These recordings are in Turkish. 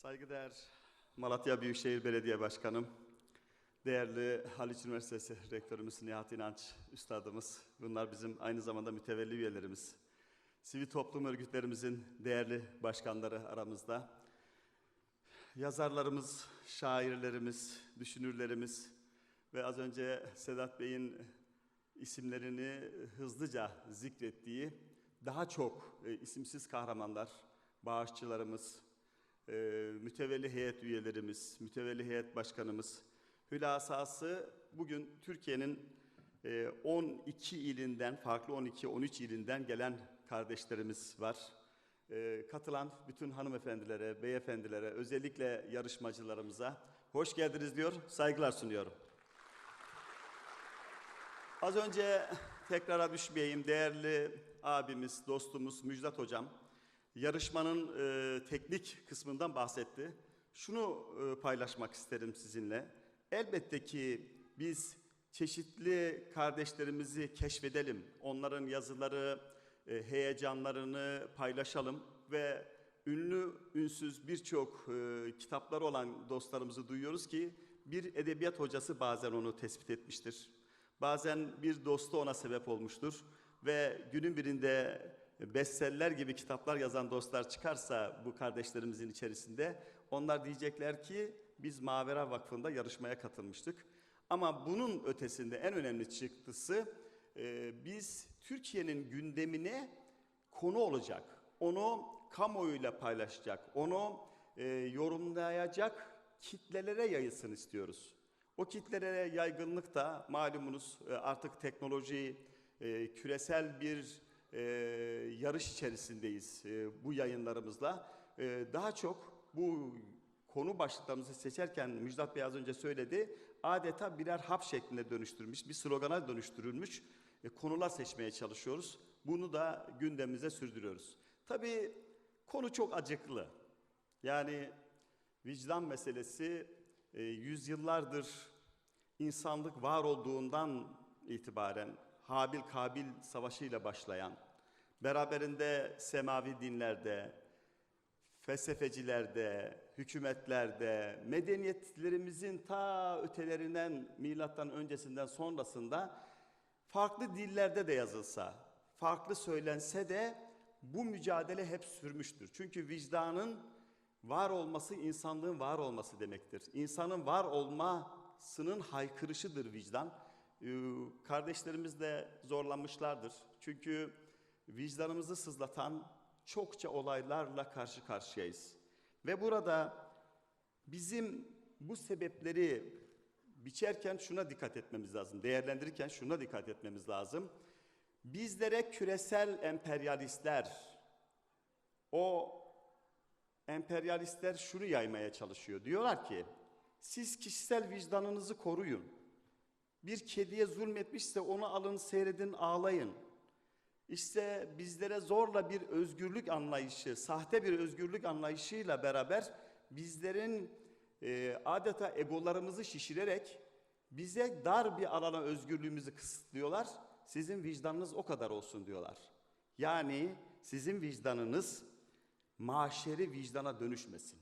Saygıdeğer Malatya Büyükşehir Belediye Başkanım, değerli Haliç Üniversitesi Rektörümüz Nihat İnanç Üstadımız, bunlar bizim aynı zamanda mütevelli üyelerimiz. Sivil toplum örgütlerimizin değerli başkanları aramızda. Yazarlarımız, şairlerimiz, düşünürlerimiz ve az önce Sedat Bey'in isimlerini hızlıca zikrettiği daha çok e, isimsiz kahramanlar, bağışçılarımız, e, mütevelli heyet üyelerimiz, mütevelli heyet başkanımız, hülasası bugün Türkiye'nin e, 12 ilinden, farklı 12-13 ilinden gelen kardeşlerimiz var. E, katılan bütün hanımefendilere, beyefendilere, özellikle yarışmacılarımıza hoş geldiniz diyor, saygılar sunuyorum. Az önce tekrara düşmeyeyim değerli abimiz, dostumuz Müjdat Hocam yarışmanın e, teknik kısmından bahsetti. Şunu e, paylaşmak isterim sizinle. Elbette ki biz çeşitli kardeşlerimizi keşfedelim. Onların yazıları, e, heyecanlarını paylaşalım ve ünlü, ünsüz birçok e, kitapları olan dostlarımızı duyuyoruz ki bir edebiyat hocası bazen onu tespit etmiştir. Bazen bir dostu ona sebep olmuştur ve günün birinde bestseller gibi kitaplar yazan dostlar çıkarsa bu kardeşlerimizin içerisinde onlar diyecekler ki biz Mavera Vakfı'nda yarışmaya katılmıştık. Ama bunun ötesinde en önemli çıktısı e, biz Türkiye'nin gündemine konu olacak. Onu kamuoyuyla paylaşacak, onu e, yorumlayacak kitlelere yayılsın istiyoruz. O kitlelere yaygınlık da malumunuz e, artık teknoloji, küresel bir e, yarış içerisindeyiz e, bu yayınlarımızla. E, daha çok bu konu başlıklarımızı seçerken Müjdat Bey az önce söyledi, adeta birer hap şeklinde dönüştürmüş, bir slogana dönüştürülmüş e, konular seçmeye çalışıyoruz. Bunu da gündemimize sürdürüyoruz. Tabii konu çok acıklı. Yani vicdan meselesi e, yüzyıllardır insanlık var olduğundan itibaren Habil Kabil savaşıyla başlayan, beraberinde semavi dinlerde, felsefecilerde, hükümetlerde, medeniyetlerimizin ta ötelerinden, milattan öncesinden sonrasında farklı dillerde de yazılsa, farklı söylense de bu mücadele hep sürmüştür. Çünkü vicdanın var olması insanlığın var olması demektir. İnsanın var olmasının haykırışıdır vicdan. Ee, kardeşlerimiz de zorlanmışlardır. Çünkü vicdanımızı sızlatan çokça olaylarla karşı karşıyayız. Ve burada bizim bu sebepleri biçerken şuna dikkat etmemiz lazım. Değerlendirirken şuna dikkat etmemiz lazım. Bizlere küresel emperyalistler, o emperyalistler şunu yaymaya çalışıyor. Diyorlar ki, siz kişisel vicdanınızı koruyun. Bir kediye zulmetmişse onu alın, seyredin, ağlayın. İşte bizlere zorla bir özgürlük anlayışı, sahte bir özgürlük anlayışıyla beraber bizlerin e, adeta egolarımızı şişirerek bize dar bir alana özgürlüğümüzü kısıtlıyorlar. Sizin vicdanınız o kadar olsun diyorlar. Yani sizin vicdanınız maşeri vicdana dönüşmesin.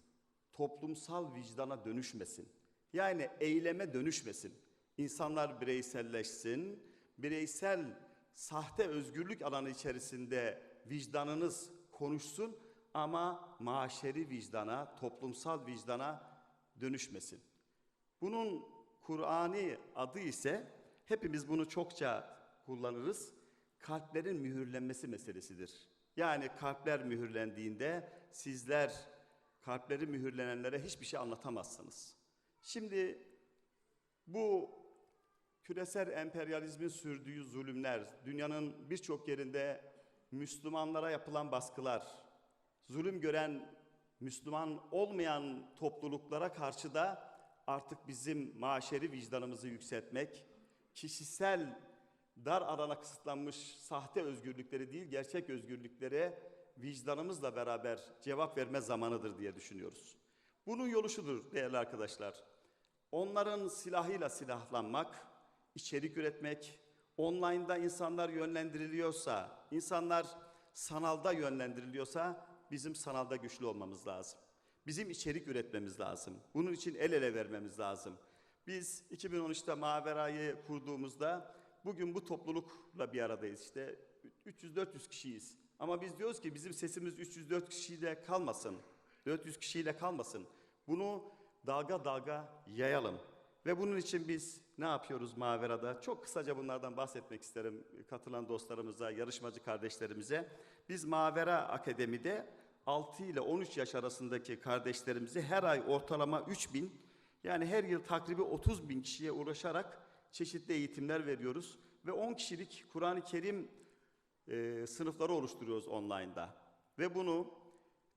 Toplumsal vicdana dönüşmesin. Yani eyleme dönüşmesin. İnsanlar bireyselleşsin. Bireysel sahte özgürlük alanı içerisinde vicdanınız konuşsun ama maşeri vicdana, toplumsal vicdana dönüşmesin. Bunun Kur'ani adı ise hepimiz bunu çokça kullanırız. Kalplerin mühürlenmesi meselesidir. Yani kalpler mühürlendiğinde sizler kalpleri mühürlenenlere hiçbir şey anlatamazsınız. Şimdi bu küresel emperyalizmin sürdüğü zulümler, dünyanın birçok yerinde Müslümanlara yapılan baskılar, zulüm gören Müslüman olmayan topluluklara karşı da artık bizim maşeri vicdanımızı yükseltmek, kişisel dar alana kısıtlanmış sahte özgürlükleri değil, gerçek özgürlüklere vicdanımızla beraber cevap verme zamanıdır diye düşünüyoruz. Bunun yolu şudur değerli arkadaşlar. Onların silahıyla silahlanmak, içerik üretmek, online'da insanlar yönlendiriliyorsa, insanlar sanalda yönlendiriliyorsa bizim sanalda güçlü olmamız lazım. Bizim içerik üretmemiz lazım. Bunun için el ele vermemiz lazım. Biz 2013'te Mavera'yı kurduğumuzda bugün bu toplulukla bir aradayız işte 300-400 kişiyiz. Ama biz diyoruz ki bizim sesimiz 304 kişiyle kalmasın, 400 kişiyle kalmasın. Bunu dalga dalga yayalım. Ve bunun için biz ne yapıyoruz Mavera'da? Çok kısaca bunlardan bahsetmek isterim katılan dostlarımıza, yarışmacı kardeşlerimize. Biz Mavera Akademi'de 6 ile 13 yaş arasındaki kardeşlerimizi her ay ortalama 3 bin, yani her yıl takribi 30 bin kişiye ulaşarak çeşitli eğitimler veriyoruz. Ve 10 kişilik Kur'an-ı Kerim e, sınıfları oluşturuyoruz online'da. Ve bunu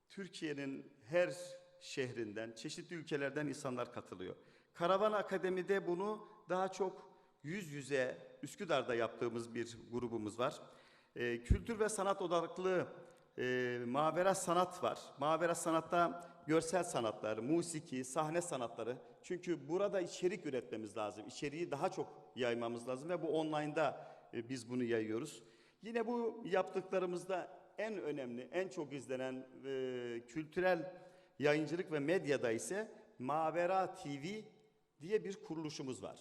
Türkiye'nin her şehrinden, çeşitli ülkelerden insanlar katılıyor. Karavan Akademi'de bunu daha çok yüz yüze Üsküdar'da yaptığımız bir grubumuz var. Ee, kültür ve sanat odaklı e, Mavera Sanat var. Mavera Sanat'ta görsel sanatlar, musiki, sahne sanatları. Çünkü burada içerik üretmemiz lazım. İçeriği daha çok yaymamız lazım ve bu online'da e, biz bunu yayıyoruz. Yine bu yaptıklarımızda en önemli, en çok izlenen e, kültürel yayıncılık ve medyada ise Mavera TV diye bir kuruluşumuz var.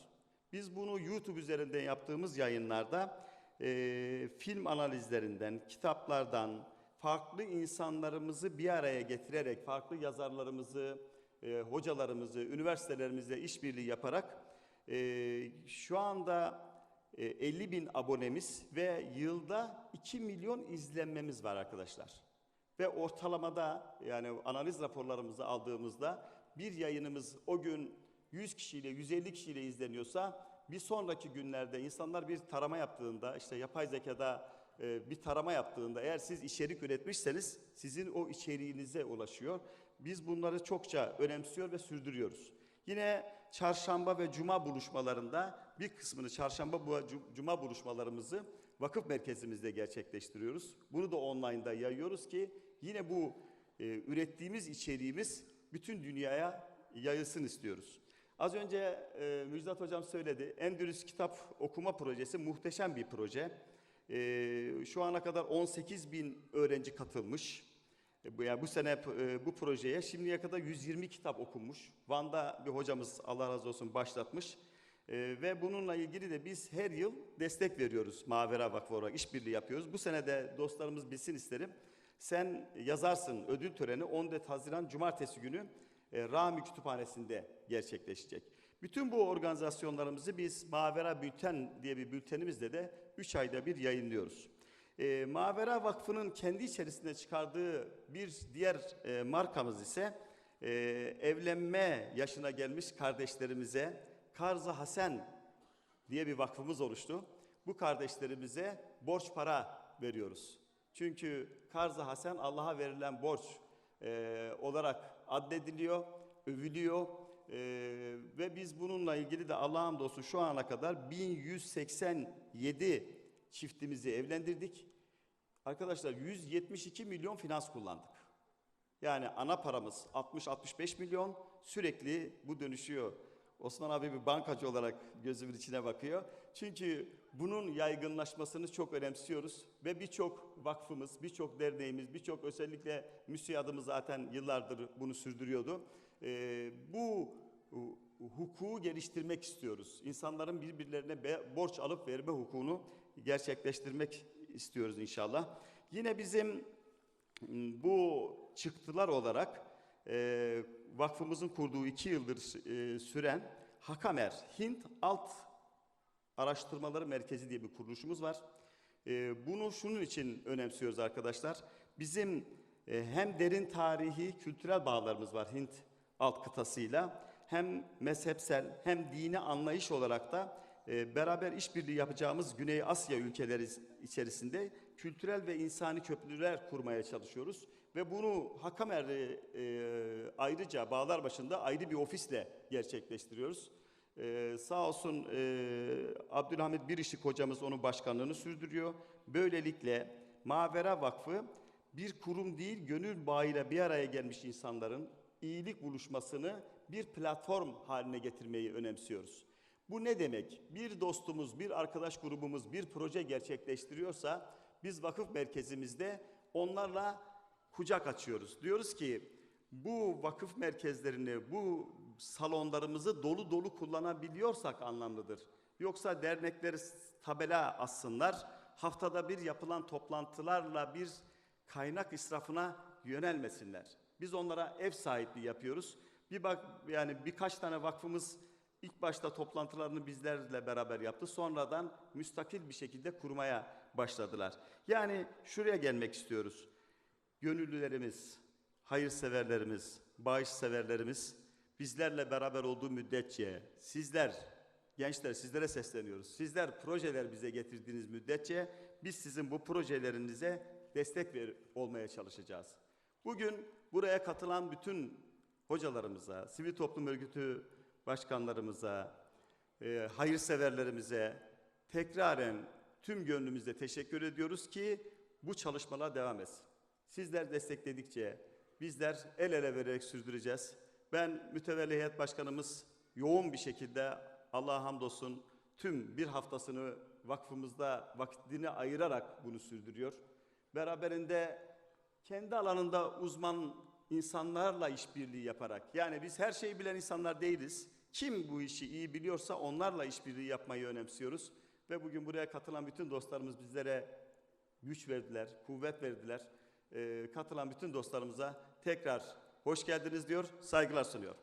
Biz bunu YouTube üzerinden yaptığımız yayınlarda e, film analizlerinden, kitaplardan, farklı insanlarımızı bir araya getirerek, farklı yazarlarımızı, e, hocalarımızı, üniversitelerimizle işbirliği yaparak e, şu anda e, 50 bin abonemiz ve yılda 2 milyon izlenmemiz var arkadaşlar. Ve ortalamada yani analiz raporlarımızı aldığımızda bir yayınımız o gün 100 kişiyle 150 kişiyle izleniyorsa bir sonraki günlerde insanlar bir tarama yaptığında işte yapay zekada e, bir tarama yaptığında eğer siz içerik üretmişseniz sizin o içeriğinize ulaşıyor. Biz bunları çokça önemsiyor ve sürdürüyoruz. Yine çarşamba ve cuma buluşmalarında bir kısmını çarşamba cuma buluşmalarımızı vakıf merkezimizde gerçekleştiriyoruz. Bunu da online'da yayıyoruz ki yine bu e, ürettiğimiz içeriğimiz bütün dünyaya yayılsın istiyoruz. Az önce e, Müjdat Hocam söyledi. Endülüs Kitap Okuma Projesi muhteşem bir proje. E, şu ana kadar 18 bin öğrenci katılmış. E, bu, yani bu sene e, bu projeye şimdiye kadar 120 kitap okunmuş. Van'da bir hocamız Allah razı olsun başlatmış. E, ve bununla ilgili de biz her yıl destek veriyoruz Mavera Vakfı olarak işbirliği yapıyoruz. Bu sene de dostlarımız bilsin isterim. Sen yazarsın ödül töreni 14 Haziran Cumartesi günü e, Rami Kütüphanesi'nde gerçekleşecek. Bütün bu organizasyonlarımızı biz Mavera Bülten diye bir bültenimizde de 3 ayda bir yayınlıyoruz. E, Mavera Vakfı'nın kendi içerisinde çıkardığı bir diğer e, markamız ise e, evlenme yaşına gelmiş kardeşlerimize Karza Hasen diye bir vakfımız oluştu. Bu kardeşlerimize borç para veriyoruz. Çünkü Karza Hasen Allah'a verilen borç e, olarak addediliyor, övülüyor e, ve biz bununla ilgili de Allah'ım dostu şu ana kadar 1187 çiftimizi evlendirdik. Arkadaşlar 172 milyon finans kullandık. Yani ana paramız 60-65 milyon sürekli bu dönüşüyor. Osman abi bir bankacı olarak gözümün içine bakıyor. Çünkü bunun yaygınlaşmasını çok önemsiyoruz ve birçok vakfımız, birçok derneğimiz, birçok özellikle müsiyadımız zaten yıllardır bunu sürdürüyordu. Ee, bu hukuku geliştirmek istiyoruz. İnsanların birbirlerine borç alıp verme hukukunu gerçekleştirmek istiyoruz inşallah. Yine bizim bu çıktılar olarak e, vakfımızın kurduğu iki yıldır e, süren Hakamer, Hint Alt Araştırmaları Merkezi diye bir kuruluşumuz var. E, bunu şunun için önemsiyoruz arkadaşlar. Bizim e, hem derin tarihi, kültürel bağlarımız var Hint alt kıtasıyla. Hem mezhepsel hem dini anlayış olarak da beraber işbirliği yapacağımız Güney Asya ülkeleri içerisinde kültürel ve insani köprüler kurmaya çalışıyoruz. Ve bunu Hakamer'de e, ayrıca bağlar başında ayrı bir ofisle gerçekleştiriyoruz. E, sağ olsun e, Abdülhamit Birişik hocamız onun başkanlığını sürdürüyor. Böylelikle Mavera Vakfı bir kurum değil gönül bağıyla bir araya gelmiş insanların iyilik buluşmasını bir platform haline getirmeyi önemsiyoruz. Bu ne demek? Bir dostumuz, bir arkadaş grubumuz bir proje gerçekleştiriyorsa biz vakıf merkezimizde onlarla kucak açıyoruz. Diyoruz ki bu vakıf merkezlerini, bu salonlarımızı dolu dolu kullanabiliyorsak anlamlıdır. Yoksa dernekler tabela assınlar, haftada bir yapılan toplantılarla bir kaynak israfına yönelmesinler. Biz onlara ev sahipliği yapıyoruz. Bir bak yani birkaç tane vakfımız ilk başta toplantılarını bizlerle beraber yaptı. Sonradan müstakil bir şekilde kurmaya başladılar. Yani şuraya gelmek istiyoruz. Gönüllülerimiz, hayırseverlerimiz, bağışseverlerimiz bizlerle beraber olduğu müddetçe sizler gençler sizlere sesleniyoruz. Sizler projeler bize getirdiğiniz müddetçe biz sizin bu projelerinize destek ver, olmaya çalışacağız. Bugün buraya katılan bütün hocalarımıza, sivil toplum örgütü başkanlarımıza, e, hayırseverlerimize tekraren tüm gönlümüzle teşekkür ediyoruz ki bu çalışmalar devam etsin. Sizler destekledikçe bizler el ele vererek sürdüreceğiz. Ben mütevelli heyet başkanımız yoğun bir şekilde Allah'a hamdolsun tüm bir haftasını vakfımızda vakitini ayırarak bunu sürdürüyor. Beraberinde kendi alanında uzman insanlarla işbirliği yaparak yani biz her şeyi bilen insanlar değiliz. Kim bu işi iyi biliyorsa onlarla işbirliği yapmayı önemsiyoruz ve bugün buraya katılan bütün dostlarımız bizlere güç verdiler, kuvvet verdiler. Ee, katılan bütün dostlarımıza tekrar hoş geldiniz diyor, saygılar sunuyor.